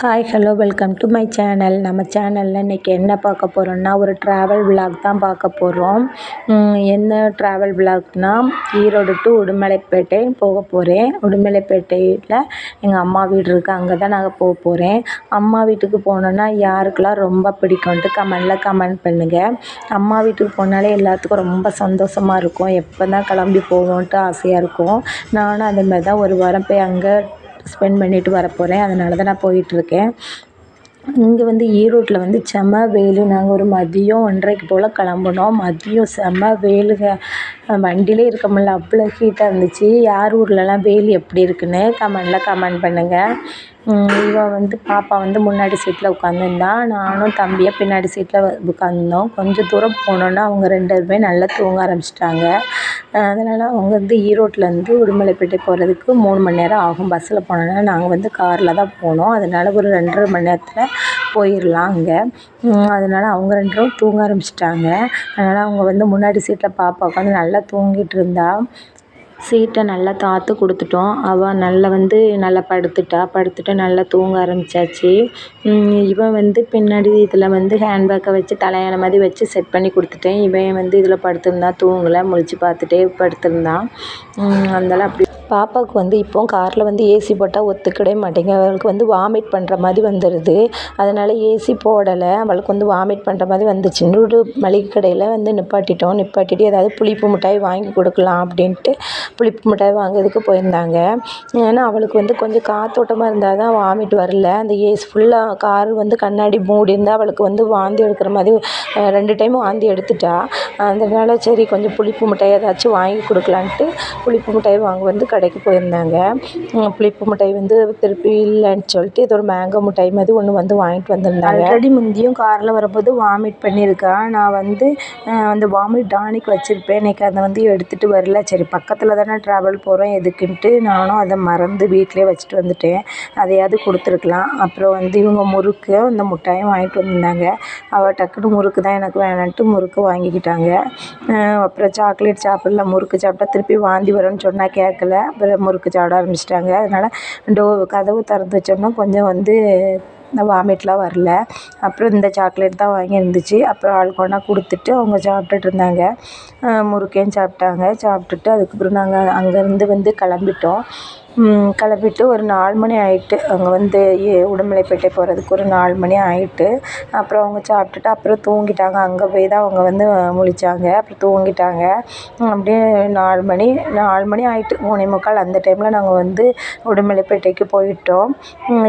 Hi hello welcome to my channel நம்ம சேனலில் இன்றைக்கி என்ன பார்க்க போகிறோம்னா ஒரு ட்ராவல் விலாக் தான் பார்க்க போகிறோம் என்ன ட்ராவல் விலாக்னால் ஈரோடு டு உடுமலைப்பேட்டை போக போகிறேன் உடுமலைப்பேட்டையில் எங்கள் அம்மா வீடு இருக்குது அங்கே தான் நாங்கள் போக போகிறேன் அம்மா வீட்டுக்கு போனோன்னா யாருக்கெல்லாம் ரொம்ப பிடிக்கும்ன்ட்டு கமெண்டில் கமெண்ட் பண்ணுங்கள் அம்மா வீட்டுக்கு போனாலே எல்லாத்துக்கும் ரொம்ப சந்தோஷமாக இருக்கும். எப்போ தான் கிளம்பி போவோன்ட்டு ஆசையாக இருக்கும். நானும் அதேமாதிரி தான் ஒரு வாரம் போய் அங்கே ஸ்பெண்ட் பண்ணிவிட்டு வரப்போகிறேன் அதனால தான் நான் போயிட்டுருக்கேன். இங்கே வந்து ஈரோட்டில் வந்து செம்ம வெயில். நாங்கள் ஒரு மதியம் ஒன்றரைக்கு போல் கிளம்புனோம். மதியம் செம்ம வெயிலுங்க. வண்டியிலே இருக்க முடியல. அவ்வளோ ஹீட்டாக இருந்துச்சு. யார் ஊர்லலாம் வெயில் எப்படி இருக்குன்னு கமெண்டில் கமெண்ட் பண்ணுங்கள் இவள் வந்து பாப்பா வந்து முன்னாடி சீட்டில் உட்காந்துருந்தா நானும் தம்பியும் பின்னாடி சீட்டில் உட்காந்துருந்தோம் கொஞ்சம் தூரம் போனோன்னா அவங்க ரெண்டு பேருமே நல்லா தூங்க ஆரம்பிச்சிட்டாங்க. அதனால் அவங்க வந்து ஈரோட்டிலேருந்து உடுமலைப்பேட்டை போகிறதுக்கு மூணு மணி நேரம் ஆகும். பஸ்ஸில் போனோன்னா நாங்கள் வந்து காரில் தான் போனோம். அதனால் ஒரு ரெண்டரை மணி நேரத்தில் போயிடலாம் அங்கே. அதனால் அவங்க ரெண்டு பேரும் தூங்க ஆரம்பிச்சிட்டாங்க. அதனால் அவங்க வந்து முன்னாடி சீட்டில் பாப்பா உட்காந்து நல்லா தூங்கிட்டு இருந்தா. சீட்டை நல்லா தாத்து கொடுத்துட்டோம். அவள் நல்லா வந்து நல்லா படுத்துட்டா. படுத்துட்டு நல்லா தூங்க ஆரம்பிச்சாச்சு. இவன் வந்து பின்னாடி இதில் வந்து ஹேண்ட்பேக்கை வச்சு தலையான மாதிரி வச்சு செட் பண்ணி கொடுத்துட்டேன். இவன் வந்து இதில் படுத்திருந்தான் தூங்கலை முழிச்சு பார்த்துட்டே படுத்திருந்தான் அதனால் அப்படி பாப்பாவுக்கு வந்து இப்போது காரில் வந்து ஏசி போட்டால் ஒத்துக்கிடவே மாட்டேங்க அவளுக்கு வந்து வாமிட் பண்ணுற மாதிரி வந்துடுது அதனால் ஏசி போடலை. அவளுக்கு வந்து வாமிட் பண்ணுற மாதிரி வந்துச்சு. இன்னொரு மளிகை கடையில் வந்து நிப்பாட்டிட்டோம். நிப்பாட்டிட்டு ஏதாவது புளிப்பு மிட்டாய் வாங்கி கொடுக்கலாம் அப்படின்ட்டு புளிப்பு மிட்டாய் வாங்குறதுக்கு போயிருந்தாங்க. ஏன்னா அவளுக்கு வந்து கொஞ்சம் காத்தோட்டமாக இருந்தால் தான் வாமிட் வரல. அந்த ஏசி ஃபுல்லாக கார் வந்து கண்ணாடி மூடி இருந்தால் அவளுக்கு வந்து வாந்தி எடுக்கிற மாதிரி ரெண்டு டைம் வாந்தி எடுத்துட்டா. அதனால் சரி கொஞ்சம் புளிப்பு மிட்டாய் ஏதாச்சும் வாங்கி கொடுக்கலான்ட்டு புளிப்பு மிட்டாய் வாங்க வந்து கடைக்கு போயிருந்தாங்க. புளிப்பு மிட்டாய் வந்து திருப்பி இல்லைன்னு சொல்லிட்டு ஏதோ ஒரு மேங்கோ மிட்டாய் மாதிரி ஒன்று வந்து வாங்கிட்டு வந்திருந்தாங்க. ஆல்ரெடி முந்தியும் காரில் வரும்போது வாமிட் பண்ணியிருக்கேன் நான் வந்து அந்த வாமிட் டானிக் வச்சுருப்பேன். இன்றைக்கி அதை வந்து எடுத்துகிட்டு வரல. சரி பக்கத்தில் தானே ட்ராவல் போகிறோம் எதுக்குன்ட்டு நானும் அதை மறந்து வீட்டிலே வச்சுட்டு வந்துட்டேன். அதையாவது கொடுத்துருக்கலாம். அப்புறம் வந்து இவங்க முறுக்கு அந்த மிட்டாயும் வாங்கிட்டு வந்திருந்தாங்க. அவள் டக்குனு முறுக்கு தான் எனக்கு வேணான்ட்டு முறுக்கு வாங்கிக்கிட்டாங்க. அப்புறம் சாக்லேட் சாப்பிடல முறுக்கு சாப்பிட்டா திருப்பி வாந்தி வரும்னு சொன்னால் கேட்கல. அப்புறம் முறுக்கு சாப்பிட ஆரம்பிச்சிட்டாங்க. அதனால் டோ கதவு திறந்து வச்சோம்னா கொஞ்சம் வந்து வாமிட்லாம் வரல. அப்புறம் இந்த சாக்லேட் தான் வாங்கியிருந்துச்சு. அப்புறம் ஆளுக்கு ஒன்றா கொடுத்துட்டு அவங்க சாப்பிட்டுட்டு இருந்தாங்க முறுக்கையும் சாப்பிட்டாங்க. சாப்பிட்டுட்டு அதுக்கப்புறம் நாங்கள் அங்கேருந்து வந்து கிளம்பிட்டோம். கிளம்பிட்டு ஒரு நாலு மணி ஆகிட்டு அங்கே வந்து உடுமலைப்பேட்டை போகிறதுக்கு ஒரு நாலு மணி ஆகிட்டு அப்புறம் அவங்க சாப்பிட்டுட்டு அப்புறம் தூங்கிட்டாங்க. அங்கே போய் தான் அவங்க வந்து முழிச்சாங்க. அப்புறம் தூங்கிட்டாங்க. அப்படியே நாலு மணி நாலு மணி ஆகிட்டு மூணே முக்கால் அந்த டைமில் நாங்கள் வந்து உடுமலைப்பேட்டைக்கு போயிட்டோம்.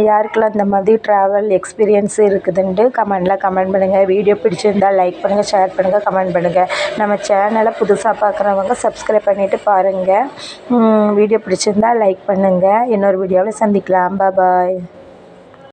யாருக்கெல்லாம் இந்த மாதிரி ட்ராவல் ட்ராவல் எக்ஸ்பீரியன்ஸ் இருக்குதுன்ட்டு கமெண்டில் கமெண்ட் பண்ணுங்கள் வீடியோ பிடிச்சிருந்தால் லைக் பண்ணுங்கள் ஷேர் பண்ணுங்கள் கமெண்ட் பண்ணுங்கள் நம்ம சேனலை புதுசாக பார்க்குறவங்க சப்ஸ்கிரைப் பண்ணிவிட்டு பாருங்கள் வீடியோ பிடிச்சிருந்தால் லைக் பண்ணுங்கள் இன்னொரு வீடியோவில் சந்திக்கலாம். பாய்